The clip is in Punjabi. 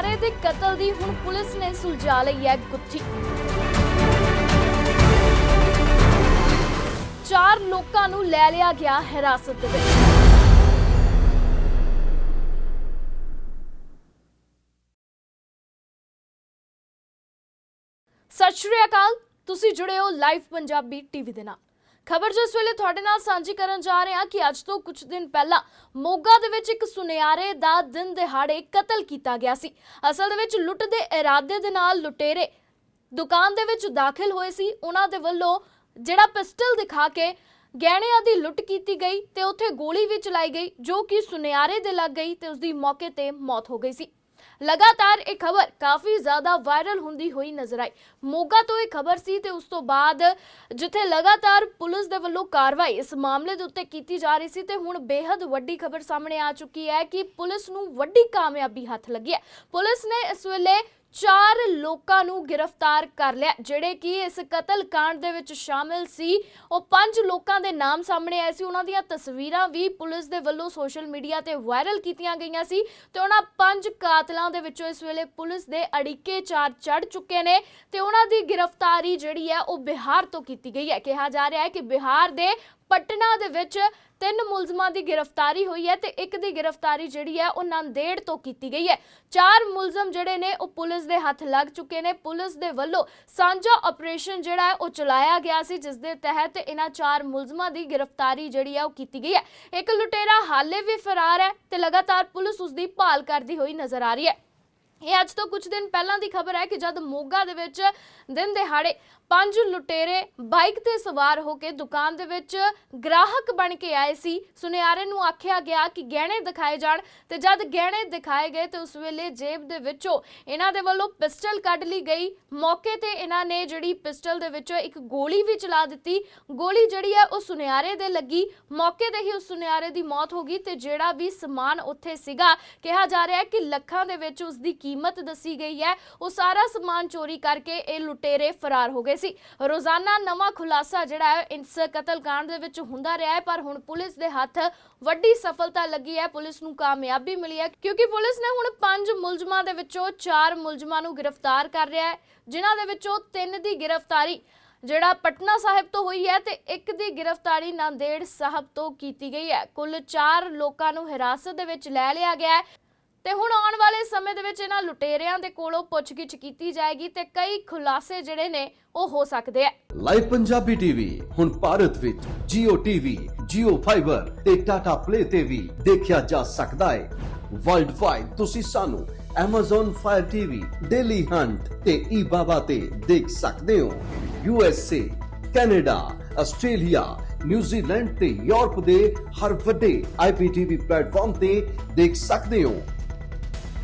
ਸੁਨਿਆਰੇ ਦੇ ਕਤਲ ਦੀ ਹੁਣ ਪੁਲਿਸ ਨੇ ਸੁਲਝਾ ਲਈ ਹੈ ਗੁੱਥੀ। ਚਾਰ ਲੋਕਾਂ ਨੂੰ ਲੈ ਲਿਆ ਗਿਆ ਹਿਰਾਸਤ ਦੇ ਵਿੱਚ। ਸਤਿ ਸ਼੍ਰੀ ਅਕਾਲ, ਤੁਸੀਂ ਜੁੜੇ ਹੋ ਲਾਈਵ ਪੰਜਾਬੀ ਟੀਵੀ ਦੇ ਨਾਲ। ਖਬਰ ਜਿਸ ਵੇਲੇ ਤੁਹਾਡੇ ਨਾਲ ਸਾਂਝੀ ਕਰਨ ਜਾ ਰਹੇ ਹਾਂ ਕਿ ਅੱਜ ਤੋਂ ਕੁਝ ਦਿਨ ਪਹਿਲਾਂ ਮੋਗਾ ਦੇ ਵਿੱਚ ਇੱਕ ਸੁਨਿਆਰੇ ਦਾ ਦਿਨ ਦਿਹਾੜੇ ਕਤਲ ਕੀਤਾ ਗਿਆ ਸੀ। ਅਸਲ ਦੇ ਵਿੱਚ ਲੁੱਟ ਦੇ ਇਰਾਦੇ ਦੇ ਨਾਲ ਲੁਟੇਰੇ ਦੁਕਾਨ ਦੇ ਵਿੱਚ ਦਾਖਲ ਹੋਏ ਸੀ। ਉਹਨਾਂ ਦੇ ਵੱਲੋਂ ਜਿਹੜਾ ਪਿਸਟਲ ਦਿਖਾ ਕੇ ਗਹਿਣਿਆਂ ਦੀ ਲੁੱਟ ਕੀਤੀ ਗਈ ਤੇ ਉੱਥੇ ਗੋਲੀ ਵੀ ਚਲਾਈ ਗਈ, ਜੋ ਕਿ ਸੁਨਿਆਰੇ ਦੇ ਲੱਗ ਗਈ ਤੇ ਉਸ ਦੀ ਮੌਕੇ ਤੇ ਮੌਤ ਹੋ ਗਈ ਸੀ। ਲਗਾਤਾਰ ਇਹ ਖਬਰ ਕਾਫੀ ਜ਼ਿਆਦਾ ਵਾਇਰਲ ਹੁੰਦੀ ਹੋਈ ਨਜ਼ਰ ਆਈ। ਮੋਗਾ ਤੋਂ ਇਹ ਖਬਰ ਸੀ ਤੇ ਉਸ ਤੋਂ ਬਾਅਦ ਜਿੱਥੇ ਲਗਾਤਾਰ ਪੁਲਿਸ ਦੇ ਵੱਲੋਂ ਕਾਰਵਾਈ ਇਸ ਮਾਮਲੇ ਦੇ ਉੱਤੇ ਕੀਤੀ ਜਾ ਰਹੀ ਸੀ ਤੇ ਹੁਣ ਬੇहद ਵੱਡੀ ਖਬਰ ਸਾਹਮਣੇ ਆ ਚੁੱਕੀ ਹੈ ਕਿ ਪੁਲਿਸ ਨੂੰ ਵੱਡੀ ਕਾਮਯਾਬੀ ਹੱਥ ਲੱਗੀ ਹੈ। ਪੁਲਿਸ ਨੇ ਇਸ ਵੇਲੇ ਚਾਰ ਲੋਕਾਂ ਨੂੰ ਗ੍ਰਿਫਤਾਰ ਕਰ ਲਿਆ, ਜਿਹੜੇ ਕਿ ਇਸ ਕਤਲ ਕਾਂਡ ਦੇ ਵਿੱਚ ਸ਼ਾਮਿਲ ਸੀ। ਉਹ ਪੰਜ ਲੋਕਾਂ ਦੇ ਨਾਮ ਸਾਹਮਣੇ ਆਏ ਸੀ। ਉਹਨਾਂ ਦੀਆਂ ਤਸਵੀਰਾਂ ਵੀ ਪੁਲਿਸ ਦੇ ਵੱਲੋਂ ਸੋਸ਼ਲ ਮੀਡੀਆ ਤੇ ਵਾਇਰਲ ਕੀਤੀਆਂ ਗਈਆਂ ਸੀ ਤੇ ਉਹਨਾਂ ਪੰਜ ਕਾਤਲਾਂ ਦੇ ਵਿੱਚੋਂ ਇਸ ਵੇਲੇ ਪੁਲਿਸ ਦੇ ਅੜਿੱਕੇ ਚਾਰ ਚੜ ਚੁੱਕੇ ਨੇ ਤੇ ਉਹਨਾਂ ਦੀ ਗ੍ਰਿਫਤਾਰੀ ਜਿਹੜੀ ਹੈ ਉਹ ਬਿਹਾਰ ਤੋਂ ਕੀਤੀ ਗਈ ਹੈ। ਕਿਹਾ ਜਾ ਰਿਹਾ ਹੈ ਕਿ ਬਿਹਾਰ ਦੇ ਪਟਨਾ ਦੇ ਵਿੱਚ ਤਿੰਨ ਮੁਲਜ਼ਮਾਂ ਦੀ ਗ੍ਰਿਫਤਾਰੀ ਹੋਈ ਹੈ ਤੇ ਇੱਕ ਦੀ ਗ੍ਰਿਫਤਾਰੀ ਜਿਹੜੀ ਹੈ ਉਹ ਨਾਂਦੇੜ ਤੋਂ ਕੀਤੀ ਗਈ ਹੈ। ਚਾਰ ਮੁਲਜ਼ਮ ਜਿਹੜੇ ਨੇ ਉਹ ਪੁਲਿਸ ਦੇ ਹੱਥ ਲੱਗ ਚੁੱਕੇ ਨੇ। ਪੁਲਿਸ ਦੇ ਵੱਲੋਂ ਸਾਂਝਾ ਆਪਰੇਸ਼ਨ ਜਿਹੜਾ ਹੈ ਉਹ ਚਲਾਇਆ ਗਿਆ ਸੀ, ਜਿਸ ਦੇ ਤਹਿਤ ਇਹਨਾਂ ਚਾਰ ਮੁਲਜ਼ਮਾਂ ਦੀ ਗ੍ਰਿਫਤਾਰੀ ਜਿਹੜੀ ਹੈ ਉਹ ਕੀਤੀ ਗਈ ਹੈ। ਇੱਕ ਲੁਟੇਰਾ ਹਾਲੇ ਵੀ ਫਰਾਰ ਹੈ ਤੇ ਲਗਾਤਾਰ ਪੁਲਿਸ ਉਸ ਦੀ ਭਾਲ ਕਰਦੀ ਹੋਈ ਨਜ਼ਰ ਆ ਰਹੀ ਹੈ। ਇਹ ਅੱਜ ਤੋਂ ਕੁਝ ਦਿਨ ਪਹਿਲਾਂ ਦੀ ਖਬਰ ਹੈ ਕਿ ਜਦ ਮੋਗਾ ਦੇ ਵਿੱਚ ਦਿਨ ਦਿਹਾੜੇ ਪੰਜ ਲੁਟੇਰੇ ਬਾਈਕ ਤੇ ਸਵਾਰ ਹੋ ਕੇ ਦੁਕਾਨ ਦੇ ਵਿੱਚ ਗ੍ਰਾਹਕ ਬਣ ਕੇ ਆਏ ਸੀ, ਸੁਨਿਆਰੇ ਨੂੰ ਆਖਿਆ ਗਿਆ ਕਿ ਗਹਿਣੇ ਦਿਖਾਏ ਜਾਣ ਤੇ ਜਦ ਗਹਿਣੇ ਦਿਖਾਏ ਗਏ ਤੇ ਉਸ ਵੇਲੇ ਜੇਬ ਦੇ ਵਿੱਚੋਂ ਇਹਨਾਂ ਦੇ ਵੱਲੋਂ ਪਿਸਟਲ ਕੱਢ ਲਈ ਗਈ। ਮੌਕੇ ਤੇ ਇਹਨਾਂ ਨੇ ਜਿਹੜੀ ਪਿਸਟਲ ਦੇ ਵਿੱਚੋਂ ਇੱਕ ਗੋਲੀ ਵੀ ਚਲਾ ਦਿੱਤੀ। ਗੋਲੀ ਜਿਹੜੀ ਹੈ ਉਹ ਸੁਨਿਆਰੇ ਦੇ ਲੱਗੀ। ਮੌਕੇ ਤੇ ਹੀ ਉਸ ਸੁਨਿਆਰੇ ਦੀ ਮੌਤ ਹੋ ਗਈ ਤੇ ਜਿਹੜਾ ਵੀ ਸਮਾਨ ਉੱਥੇ ਸੀਗਾ, ਕਿਹਾ ਜਾ ਰਿਹਾ ਹੈ ਕਿ ਲੱਖਾਂ ਦੇ ਵਿੱਚ ਉਸ ਦੀ ਕੀਮਤ ਦੱਸੀ ਗਈ ਹੈ। ਉਹ ਸਾਰਾ ਸਮਾਨ ਚੋਰੀ ਕਰਕੇ ਇਹ ਲੁਟੇਰੇ ਫਰਾਰ ਹੋ ਗਏ ਸੀ। ਰੋਜ਼ਾਨਾ ਨਵਾਂ ਖੁਲਾਸਾ ਜਿਹੜਾ ਹੈ ਇਸ ਕਤਲकांड ਦੇ ਵਿੱਚ ਹੁੰਦਾ ਰਿਹਾ ਹੈ, ਪਰ ਹੁਣ ਪੁਲਿਸ ਦੇ ਹੱਥ ਵੱਡੀ ਸਫਲਤਾ ਲੱਗੀ ਹੈ। ਪੁਲਿਸ ਨੂੰ ਕਾਮਯਾਬੀ ਮਿਲੀ ਹੈ, ਕਿਉਂਕਿ ਪੁਲਿਸ ਨੇ ਹੁਣ ਪੰਜ ਮੁਲਜ਼ਮਾਂ ਦੇ ਵਿੱਚੋਂ ਚਾਰ ਮੁਲਜ਼ਮਾਂ ਨੂੰ ਗ੍ਰਿਫਤਾਰ ਕਰ ਰਿਹਾ ਹੈ, ਜਿਨ੍ਹਾਂ ਦੇ ਵਿੱਚੋਂ ਤਿੰਨ ਦੀ ਗ੍ਰਿਫਤਾਰੀ ਜਿਹੜਾ ਪਟਨਾ ਸਾਹਿਬ ਤੋਂ ਹੋਈ ਹੈ ਤੇ ਇੱਕ ਦੀ ਗ੍ਰਿਫਤਾਰੀ ਨਾਂਦੇੜ ਸਾਹਿਬ ਤੋਂ ਕੀਤੀ ਗਈ ਹੈ। ਕੁੱਲ 4 ਲੋਕਾਂ ਨੂੰ ਹਿਰਾਸਤ ਦੇ ਵਿੱਚ ਲੈ ਲਿਆ ਗਿਆ ਹੈ। ਤੇ ਹੁਣ ਆਉਣ ਵਾਲੇ ਸਮੇਂ ਦੇ ਵਿੱਚ ਇਹਨਾਂ ਲੁਟੇਰਿਆਂ ਦੇ ਕੋਲੋਂ ਪੁੱਛਗਿੱਛ ਕੀਤੀ ਜਾਏਗੀ ਤੇ ਕਈ ਖੁਲਾਸੇ ਜਿਹੜੇ ਨੇ ਉਹ ਹੋ ਸਕਦੇ ਆ। ਲਾਈਵ ਪੰਜਾਬੀ ਟੀਵੀ ਹੁਣ ਭਾਰਤ ਵਿੱਚ Jio TV, Jio Fiber ਤੇ Tata Play ਤੇ ਵੀ ਦੇਖਿਆ ਜਾ ਸਕਦਾ ਹੈ। ਵਰਲਡ ਵਾਈਡ ਤੁਸੀਂ ਸਾਨੂੰ Amazon Fire TV, Daily Hunt ਤੇ eBaba ਤੇ ਦੇਖ ਸਕਦੇ ਹੋ। USA, Canada, Australia, New Zealand ਤੇ ਯੂਰਪ ਦੇ ਹਰ ਵੱਡੇ IPTV ਪਲੇਟਫਾਰਮ ਤੇ ਦੇਖ ਸਕਦੇ ਹੋ।